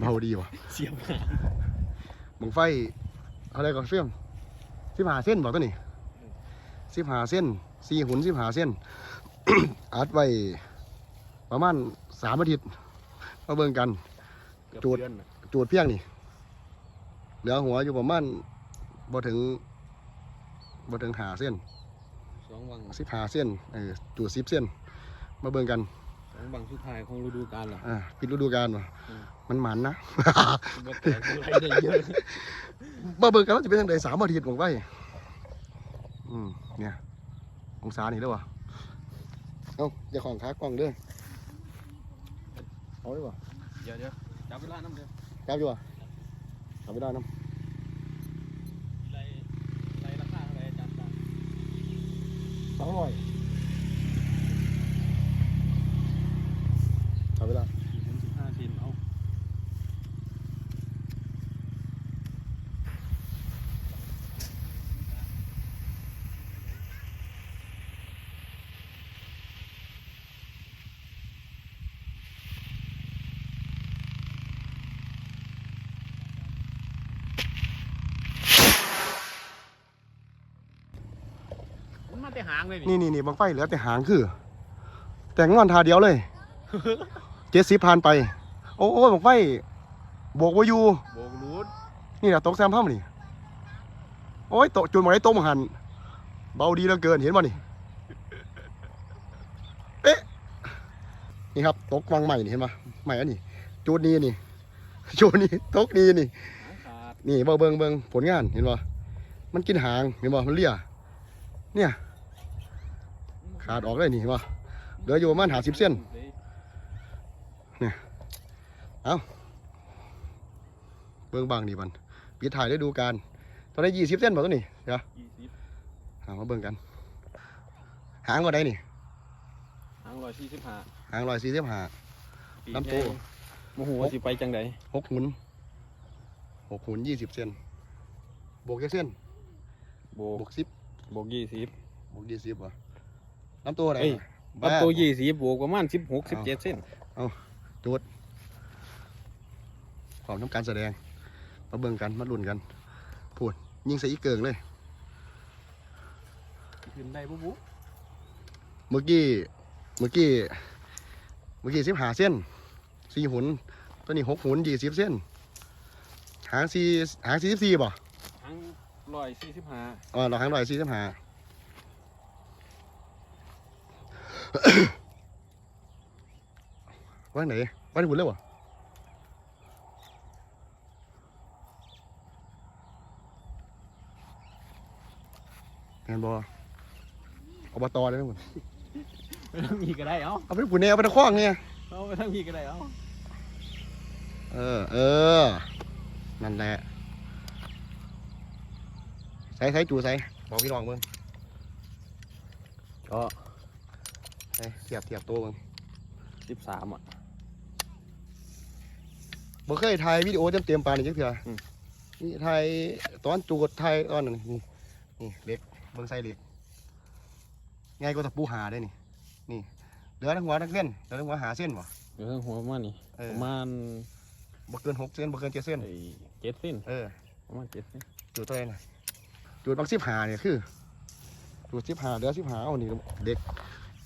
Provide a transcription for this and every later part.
เบาดีวะเสียบหาบังไฟอะไรก่อนเฟี้ยงสิบหาเส้นบอกตัวนี้สิบหาเส้นสี่หุ่นสิบหาเส้น อัดไว้ประมาณสามอาทิตย์มาเบิ่งกันเกือบจูดเดือนน่ะจูดเพียงนี่เหลือหัวอยู่ประมาณบ่ถึงบ่ถึงหาเส้นสองวังสิบหาเส้นเออจูดสิบเส้น มาเบิ่งกัน สองวังสุดท้ายของฤดูกาลล่ะอ่าปิดฤดูกาลว่ะอืม มันหมันนะ บ่แตกบ่ไรได้เยอะมาเบิ่งกันว่าจะเป็นยังไงสามอาทิตย์ของไว้อืมเนี่ย องศานี่แล้ววะเอ้าอย่าของขากล้องเด้อเอาดีกว่าเดี๋ยวเดี๋ยวจับเวลาน้ำเดียวจับอยู่วะจับไม่ได้น้ไรไรราคาเท่าไหร่อาจารย์ครับำสองร้อยจับเวลา สี่ถึงสิบห้าเซนเอา มันมา แต่หางเลยนี่นี่นี่นี่บังไฟเหลือแต่หางคือ แต่งงอนทาเดียวเลย เจ็ดสิบผ่านไป โอ้โอ้บังไฟโบกไว้อยู่โบกรูดนี่นะตกแซมพ่อมนี่โอ้ยตกจุดหมายตกมาหันเบาดีเหลือเกินเห็นป่ะนี่เอ๊ะนี่ครับตกวังใหม่นี่เห็นป่ะใหม่อันนี้จุดนี้นี่จุดนี้ตกนี้นี่ หางขาดนี่เบิ่งเบิ่งเบิ่งผลงานเห็นป่ะมันกินหางเห็นป่ะมันเลี่ยเนี่ย ขาดออกเลยนี่เห็นป่ะเหลืออยู่ประมาณหาสิบเส้นเบิ่งบางนี่มันปิดถ่ายได้ดูการตอนนี้ยี่สิบเส้นป่ะตัวนี้เดี๋ยวยี่สิบหามาเบิ่งกัน หางว่าได้นี่หางร้อยสี่สิบห้าหางร้อยสี่สิบห้าปีลำตัวโมโหว่าสิไปจังใดหกหุนหกหุนยี่สิบเซนบวกแค่เส้นโบบวกสิบโบกยี่สิบบวกยี่สิบวะ น้ำตัวไหนเอ้ยบ้าลำตัวยี่สิบโบกประมาณสิบหกสิบเจ็ดเส้นความทำการแสดง มาเบิ่งกัน มาลุ้นกันพูดยิงใส่อีเกิงเลย ขึ้นได้ปุ๊บปุ๊บเมื่อกี้ เมื่อกี้ เมื่อกี้สิบหาเส้นสี่หุน ตัวนี้หกหุนยี่สิบเส้น หางสี่หางสี่สิบสี่ป่ะหางร้อยสี่สิบห้าอ๋อเราหางร้อยสี่สิบห้า ว่าไหนว่าที่บุญเลยวะแมนบออบตเลยนะบุญไปทางมีก็ได้เอ้าเอาไปบุญเนี่ยเอาไปตะคว้างเนี่ยเอาไปทางมีก็ได้เอ้าเออ เออ นั่นแหละ ใส่ใส่จูใส่บอกพี่น้องเบิ่งก็ใส่ เทียบเทียบตัวเบิ่งสิบสามอะบ่เคยถ่ายวิดีโอเต็มๆปานนี้จักเทื่ออมนี่ถ่ายตอนจูดถ่ายตอนนั้นนี่นี่เล็กเบิ่งใส่เล็กง่ายกว่าตะปูหาได้นี่ นี่เหลือทั้งหัวทั้งเส้นเหลือทั้งหัวหาเส้นบ่เดี๋ยวทางหัวประมาณนี้เออประมาณบ่เกินหกเส้นบ่เกินเจ็ดเส้นไอ้เจ็ดเส้นเออประมาณเจ็ดเส้นจูดตัวไหนน่ะจูดบักสิบหาเนี่ยคือจูดสิบหาเหลือสิบหาเอานี่เด็ก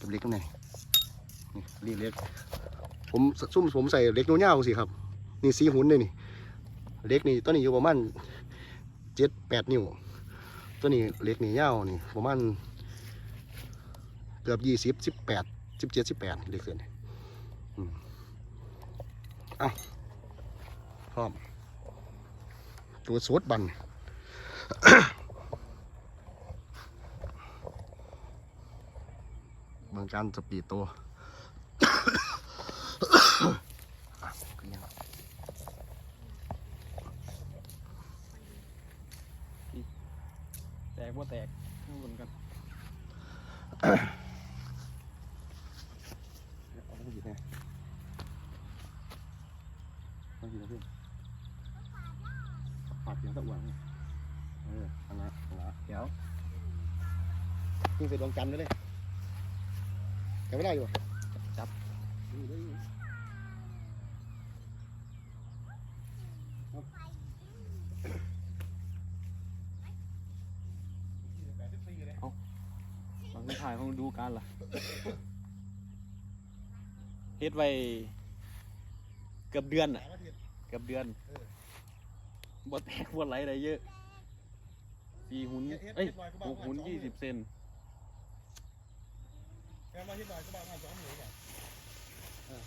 กับเล็กตรงไหนนี่นี่เล็ก ผมซุ่มผมใส่เล็กนู้นยาสิครับ นี่สีหุ่นเลยนี่ เล็กนี่ตัวนี้อยู่ประมาณเจ็ดแปดนิ้ว ตัวนี้เล็กนี่ยานี่ประมาณเกือบยี่สิบสิบแปดสิบเจ็ดสิบแปดเล็กเกินอืมเอาพร้อมตัวสวดบัน มืองการสปีดตัวอะขึ้นยังแตกว่าแตกข้างบนกันเอาไปหยิบไงเอาหยิบนะพี่ปากเสียงตะวันเอออันละอันละเดี๋ยวนี่ใส่ดวงจันทร์ไว้เลย แกไม่ได้อยู่ จับนี่ได้อยู่ครับแปดสิบสี่เลยบางทีถ่ายของดูการล่ะเฮ็ดไว้เกือบเดือนอะสามอาทิตย์เกือบเดือนเออบ่แตกบ่ไหลอะไรเยอะสี่หุ่นเฮ็ดเฮ็ดเอ้ยเฮ็ดไว้ก็บ้าหงกหุ่นสองยี่หมื่นสิบเซน แกมาที่หน่อยก็บ้างสองหมื่นบาทเออ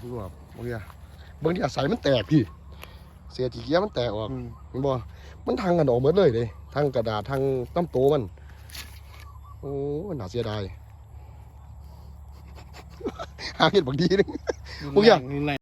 ดูแบบโอเคเบิ่งที่อาศัยมันแตกพี่ เสียจีเกียมันแตกออกเห็นบ่มันทางกันออกหมดเลยเลยทางกระดาษทางตั้มโตมัน โอ้มันน่าเสียดายหาเห็ดบางทีนึงรุนพวกแรอย่างงรุนแรง